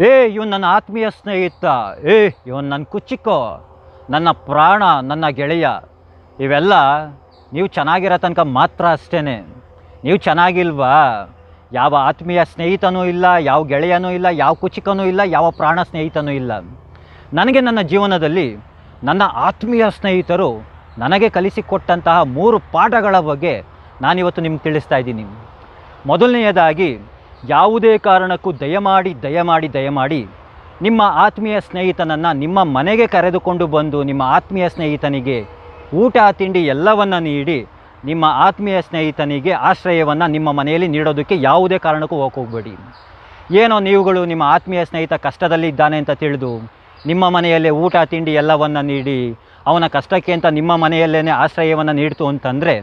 ಏ, ಇವನು ನನ್ನ ಆತ್ಮೀಯ ಸ್ನೇಹಿತ. ಏ, ಇವನು ನನ್ನ ಕುಚಿಕೋ ನನ್ನ ಪ್ರಾಣ, ನನ್ನ ಗೆಳೆಯ. ಇವೆಲ್ಲ ನೀವು ಚೆನ್ನಾಗಿರೋ ತನಕ ಮಾತ್ರ ಅಷ್ಟೇ ನೀವು ಚೆನ್ನಾಗಿಲ್ವಾ? ಯಾವ ಆತ್ಮೀಯ ಸ್ನೇಹಿತನೂ ಇಲ್ಲ, ಯಾವ ಗೆಳೆಯನೂ ಇಲ್ಲ, ಯಾವ ಕುಚಿಕನೂ ಇಲ್ಲ, ಯಾವ ಪ್ರಾಣ ಸ್ನೇಹಿತನೂ ಇಲ್ಲ. ನನಗೆ ನನ್ನ ಜೀವನದಲ್ಲಿ ನನ್ನ ಆತ್ಮೀಯ ಸ್ನೇಹಿತರು ನನಗೆ ಕಲಿಸಿಕೊಟ್ಟಂತಹ ಮೂರು ಪಾಠಗಳ ಬಗ್ಗೆ ನಾನಿವತ್ತು ನಿಮ್ಗೆ ತಿಳಿಸ್ತಾ ಇದ್ದೀನಿ. ಮೊದಲನೆಯದಾಗಿ ಯಾವುದೇ ಕಾರಣಕ್ಕೂ ದಯಮಾಡಿ ದಯಮಾಡಿ ದಯಮಾಡಿ ನಿಮ್ಮ ಆತ್ಮೀಯ ಸ್ನೇಹಿತನನ್ನು ನಿಮ್ಮ ಮನೆಗೆ ಕರೆದುಕೊಂಡು ಬಂದು ನಿಮ್ಮ ಆತ್ಮೀಯ ಸ್ನೇಹಿತನಿಗೆ ಊಟ, ತಿಂಡಿ ಎಲ್ಲವನ್ನು ನೀಡಿ ನಿಮ್ಮ ಆತ್ಮೀಯ ಸ್ನೇಹಿತನಿಗೆ ಆಶ್ರಯವನ್ನು ನಿಮ್ಮ ಮನೆಯಲ್ಲಿ ನೀಡೋದಕ್ಕೆ ಯಾವುದೇ ಕಾರಣಕ್ಕೂ ಹೋಗಬೇಡಿ ಏನೋ ನೀವುಗಳು ನಿಮ್ಮ ಆತ್ಮೀಯ ಸ್ನೇಹಿತ ಕಷ್ಟದಲ್ಲಿ ಇದ್ದಾನೆ ಅಂತ ತಿಳಿದು ನಿಮ್ಮ ಮನೆಯಲ್ಲೇ ಊಟ, ತಿಂಡಿ ಎಲ್ಲವನ್ನು ನೀಡಿ ಅವನ ಕಷ್ಟಕ್ಕೆ ಅಂತ ನಿಮ್ಮ ಮನೆಯಲ್ಲೇ ಆಶ್ರಯವನ್ನು ನೀಡ್ತು ಅಂತಂದರೆ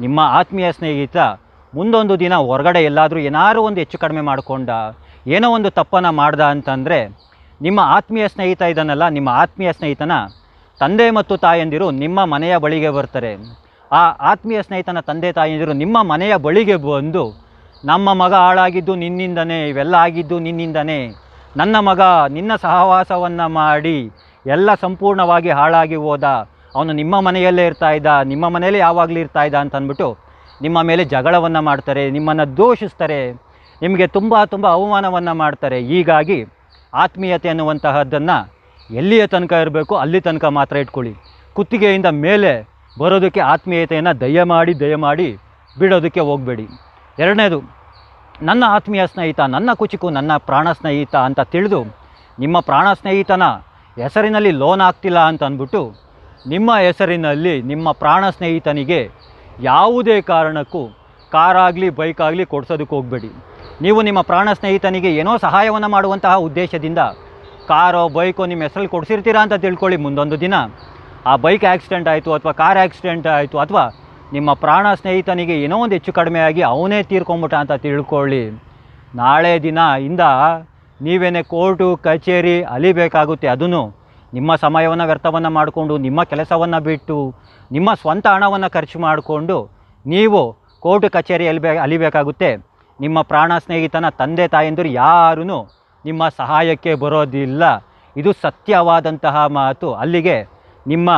ನಿಮ್ಮ ಆತ್ಮೀಯ ಸ್ನೇಹಿತ ಮುಂದೊಂದು ದಿನ ಹೊರಗಡೆ ಎಲ್ಲಾದರೂ ಏನಾದರೂ ಒಂದು ಹೆಚ್ಚು ಕಡಿಮೆ ಮಾಡಿಕೊಂಡ, ಏನೋ ಒಂದು ತಪ್ಪನ್ನು ಮಾಡ್ದ ಅಂತಂದರೆ, ನಿಮ್ಮ ಆತ್ಮೀಯ ಸ್ನೇಹಿತ ಇದನ್ನಲ್ಲ, ನಿಮ್ಮ ಆತ್ಮೀಯ ಸ್ನೇಹಿತನ ತಂದೆ ಮತ್ತು ತಾಯಂದಿರು ನಿಮ್ಮ ಮನೆಯ ಬಳಿಗೆ ಬರ್ತಾರೆ. ಆ ಆತ್ಮೀಯ ಸ್ನೇಹಿತನ ತಂದೆ ತಾಯಂದಿರು ನಿಮ್ಮ ಮನೆಯ ಬಳಿಗೆ ಬಂದು, ನಮ್ಮ ಮಗ ಹಾಳಾಗಿದ್ದು ನಿನ್ನಿಂದನೇ, ಇವೆಲ್ಲ ಆಗಿದ್ದು ನಿನ್ನಿಂದನೇ, ನನ್ನ ಮಗ ನಿನ್ನ ಸಹವಾಸವನ್ನು ಮಾಡಿ ಎಲ್ಲ ಸಂಪೂರ್ಣವಾಗಿ ಹಾಳಾಗಿ ಹೋದ, ಅವನು ನಿಮ್ಮ ಮನೆಯಲ್ಲೇ ಇರ್ತಾ ಇದ್ದ, ನಿಮ್ಮ ಮನೆಯಲ್ಲೇ ಯಾವಾಗಲೂ ಇರ್ತಾ ಇದ್ದ ಅಂತ ಅಂದ್ಬಿಟ್ಟು ನಿಮ್ಮ ಮೇಲೆ ಜಗಳವನ್ನು ಮಾಡ್ತಾರೆ, ನಿಮ್ಮನ್ನು ದೂಷಿಸ್ತಾರೆ, ನಿಮಗೆ ತುಂಬ ತುಂಬ ಅವಮಾನವನ್ನು ಮಾಡ್ತಾರೆ. ಹೀಗಾಗಿ ಆತ್ಮೀಯತೆ ಅನ್ನುವಂತಹದ್ದನ್ನು ಎಲ್ಲಿಯ ತನಕ ಇರಬೇಕು, ಅಲ್ಲಿ ತನಕ ಮಾತ್ರ ಇಟ್ಕೊಳ್ಳಿ. ಕುತ್ತಿಗೆಯಿಂದ ಮೇಲೆ ಬರೋದಕ್ಕೆ ಆತ್ಮೀಯತೆಯನ್ನು ದಯಮಾಡಿ ದಯಮಾಡಿ ಬಿಡೋದಕ್ಕೆ ಹೋಗಬೇಡಿ. ಎರಡನೇದು, ನನ್ನ ಆತ್ಮೀಯ ಸ್ನೇಹಿತ, ನನ್ನ ಕುಚಿಕು, ನನ್ನ ಪ್ರಾಣ ಸ್ನೇಹಿತ ಅಂತ ತಿಳಿದು ನಿಮ್ಮ ಪ್ರಾಣ ಸ್ನೇಹಿತನ ಹೆಸರಿನಲ್ಲಿ ಲೋನ್ ಆಗ್ತಿಲ್ಲ ಅಂತ ಅಂದ್ಬಿಟ್ಟು ನಿಮ್ಮ ಹೆಸರಿನಲ್ಲಿ ನಿಮ್ಮ ಪ್ರಾಣ ಸ್ನೇಹಿತನಿಗೆ ಯಾವುದೇ ಕಾರಣಕ್ಕೂ ಕಾರಾಗಲಿ, ಬೈಕಾಗಲಿ ಕೊಡ್ಸೋದಕ್ಕೆ ಹೋಗಬೇಡಿ. ನೀವು ನಿಮ್ಮ ಪ್ರಾಣ ಸ್ನೇಹಿತನಿಗೆ ಏನೋ ಸಹಾಯವನ್ನು ಮಾಡುವಂತಹ ಉದ್ದೇಶದಿಂದ ಕಾರೋ, ಬೈಕೋ ನಿಮ್ಮ ಹೆಸರಲ್ಲಿ ಕೊಡಿಸಿರ್ತೀರಾ ಅಂತ ತಿಳ್ಕೊಳ್ಳಿ ಮುಂದೊಂದು ದಿನ. ಆ ಬೈಕ್ ಆಕ್ಸಿಡೆಂಟ್ ಆಯಿತು ಅಥವಾ ಕಾರ್ ಆಕ್ಸಿಡೆಂಟ್ ಆಯಿತು ಅಥವಾ ನಿಮ್ಮ ಪ್ರಾಣ ಸ್ನೇಹಿತನಿಗೆ ಏನೋ ಒಂದು ಹೆಚ್ಚು ಕಡಿಮೆ ಆಗಿ ಅವನೇ ತೀರ್ಕೊಂಬಿಟ್ಟ ಅಂತ ತಿಳ್ಕೊಳ್ಳಿ. ನಾಳೆ ದಿನ ಇಂದ ನೀವೇನೇ ಕೋರ್ಟು, ಕಚೇರಿ ಅಲಿಬೇಕಾಗುತ್ತೆ ಅದನ್ನು. ನಿಮ್ಮ ಸಮಯವನ್ನು ವ್ಯರ್ಥವನ್ನು ಮಾಡಿಕೊಂಡು, ನಿಮ್ಮ ಕೆಲಸವನ್ನು ಬಿಟ್ಟು, ನಿಮ್ಮ ಸ್ವಂತ ಹಣವನ್ನು ಖರ್ಚು ಮಾಡಿಕೊಂಡು ನೀವು ಕೋರ್ಟ್ ಕಚೇರಿ ಅಲಿಬೇ ಅಲಿಬೇಕಾಗುತ್ತೆ. ನಿಮ್ಮ ಪ್ರಾಣ ಸ್ನೇಹಿತನ ತಂದೆ ತಾಯಂದಿರು ಯಾರೂ ನಿಮ್ಮ ಸಹಾಯಕ್ಕೆ ಬರೋದಿಲ್ಲ. ಇದು ಸತ್ಯವಾದಂತಹ ಮಾತು. ಅಲ್ಲಿಗೆ ನಿಮ್ಮ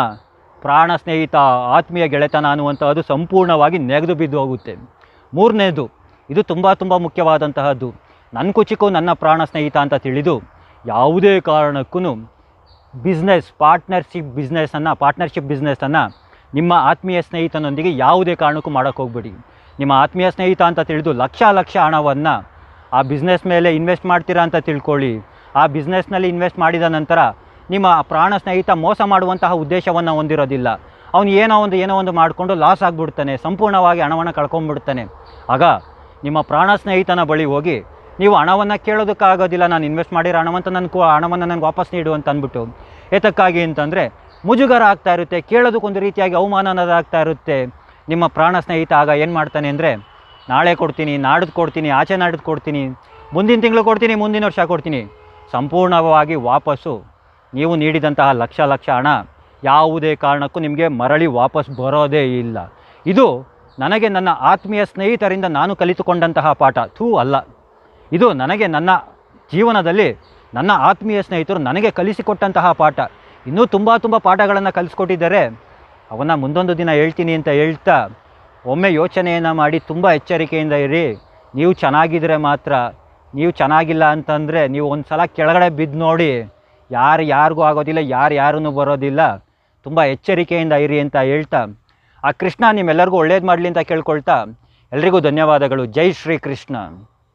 ಪ್ರಾಣ ಸ್ನೇಹಿತ, ಆತ್ಮೀಯ ಗೆಳೆತನ ಅನ್ನುವಂಥದ್ದು ಸಂಪೂರ್ಣವಾಗಿ ನೆಗೆದು ಬಿದ್ದು ಹೋಗುತ್ತೆ. ಮೂರನೇದು, ಇದು ತುಂಬ ತುಂಬ ಮುಖ್ಯವಾದಂತಹದ್ದು. ನನ್ನ ಕುಚಿಕು ನನ್ನ ಪ್ರಾಣ ಸ್ನೇಹಿತ ಅಂತ ತಿಳಿದು ಯಾವುದೇ ಕಾರಣಕ್ಕೂ ಬಿಸ್ನೆಸ್ ಪಾರ್ಟ್ನರ್ಶಿಪ್ ಬಿಸ್ನೆಸ್ಸನ್ನು ಪಾರ್ಟ್ನರ್ಶಿಪ್ ಬಿಸ್ನೆಸ್ಸನ್ನು ನಿಮ್ಮ ಆತ್ಮೀಯ ಸ್ನೇಹಿತನೊಂದಿಗೆ ಯಾವುದೇ ಕಾರಣಕ್ಕೂ ಮಾಡೋಕ್ಕೆ ಹೋಗ್ಬೇಡಿ. ನಿಮ್ಮ ಆತ್ಮೀಯ ಸ್ನೇಹಿತ ಅಂತ ತಿಳಿದು ಲಕ್ಷ ಲಕ್ಷ ಹಣವನ್ನು ಆ ಬಿಸ್ನೆಸ್ ಮೇಲೆ ಇನ್ವೆಸ್ಟ್ ಮಾಡ್ತೀರಾ ಅಂತ ತಿಳ್ಕೊಳ್ಳಿ. ಆ ಬಿಸ್ನೆಸ್ನಲ್ಲಿ ಇನ್ವೆಸ್ಟ್ ಮಾಡಿದ ನಂತರ ನಿಮ್ಮ ಪ್ರಾಣ ಸ್ನೇಹಿತ ಮೋಸ ಮಾಡುವಂತಹ ಉದ್ದೇಶವನ್ನು ಹೊಂದಿರೋದಿಲ್ಲ. ಅವನು ಏನೋ ಒಂದು ಏನೋ ಒಂದು ಮಾಡಿಕೊಂಡು ಲಾಸ್ ಆಗಿಬಿಡ್ತಾನೆ, ಸಂಪೂರ್ಣವಾಗಿ ಹಣವನ್ನು ಕಳ್ಕೊಂಡ್ಬಿಡ್ತಾನೆ ಆಗ ನಿಮ್ಮ ಪ್ರಾಣ ಸ್ನೇಹಿತನ ಬಳಿ ಹೋಗಿ ನೀವು ಹಣವನ್ನು ಕೇಳೋದಕ್ಕಾಗೋದಿಲ್ಲ, ನಾನು ಇನ್ವೆಸ್ಟ್ ಮಾಡಿರೋ ಹಣವಂತ ನನಗೆ ಹಣವನ್ನು ನನಗೆ ವಾಪಸ್ ನೀಡು ಅಂತ ಅಂದ್ಬಿಟ್ಟು ಏತಕ್ಕಾಗಿ ಅಂತಂದರೆ ಮುಜುಗರ ಆಗ್ತಾ ಇರುತ್ತೆ ಕೇಳೋದಕ್ಕೊಂದು ರೀತಿಯಾಗಿ ಅವಮಾನನದಾಗ್ತಾ ಇರುತ್ತೆ. ನಿಮ್ಮ ಪ್ರಾಣ ಸ್ನೇಹಿತ ಆಗ ಏನು ಮಾಡ್ತಾನೆ ಅಂದರೆ, ನಾಳೆ ಕೊಡ್ತೀನಿ ನಾಡ್ದು ಕೊಡ್ತೀನಿ, ಆಚೆ ನಾಡ್ದು ಕೊಡ್ತೀನಿ, ಮುಂದಿನ ತಿಂಗಳು ಕೊಡ್ತೀನಿ, ಮುಂದಿನ ವರ್ಷ ಕೊಡ್ತೀನಿ, ಸಂಪೂರ್ಣವಾಗಿ ವಾಪಸ್ಸು. ನೀವು ನೀಡಿದಂತಹ ಲಕ್ಷ ಲಕ್ಷ ಹಣ ಯಾವುದೇ ಕಾರಣಕ್ಕೂ ನಿಮಗೆ ಮರಳಿ ವಾಪಸ್ ಬರೋದೇ ಇಲ್ಲ. ಇದು ನನಗೆ ನನ್ನ ಆತ್ಮೀಯ ಸ್ನೇಹಿತರಿಂದ ನಾನು ಕಲಿತುಕೊಂಡಂತಹ ಪಾಠ. ಥೂ ಅಲ್ಲ. ಇದು ನನಗೆ ನನ್ನ ಜೀವನದಲ್ಲಿ ನನ್ನ ಆತ್ಮೀಯ ಸ್ನೇಹಿತರು ನನಗೆ ಕಲಿಸಿಕೊಟ್ಟಂತಹ ಪಾಠ. ಇನ್ನೂ ತುಂಬ ತುಂಬ ಪಾಠಗಳನ್ನು ಕಲಿಸ್ಕೊಟ್ಟಿದ್ದಾರೆ. ಅವನ್ನ ಮುಂದೊಂದು ದಿನ ಹೇಳ್ತೀನಿ ಅಂತ ಹೇಳ್ತಾ ಒಮ್ಮೆ ಯೋಚನೆಯನ್ನು ಮಾಡಿ ತುಂಬ ಎಚ್ಚರಿಕೆಯಿಂದ ಇರಿ. ನೀವು ಚೆನ್ನಾಗಿದ್ದರೆ ಮಾತ್ರ. ನೀವು ಚೆನ್ನಾಗಿಲ್ಲ ಅಂತಂದರೆ ನೀವು ಒಂದು ಸಲ ಕೆಳಗಡೆ ಬಿದ್ದು ನೋಡಿ. ಯಾರು ಯಾರಿಗೂ ಆಗೋದಿಲ್ಲ, ಯಾರು ಯಾರೂ ಬರೋದಿಲ್ಲ. ತುಂಬ ಎಚ್ಚರಿಕೆಯಿಂದ ಇರಿ ಅಂತ ಹೇಳ್ತಾ. ಆ ಕೃಷ್ಣ ನಿಮ್ಮೆಲ್ಲರಿಗೂ ಒಳ್ಳೇದು ಮಾಡಲಿ ಅಂತ ಕೇಳ್ಕೊಳ್ತಾ. ಎಲ್ರಿಗೂ ಧನ್ಯವಾದಗಳು. ಜೈ ಶ್ರೀ ಕೃಷ್ಣ.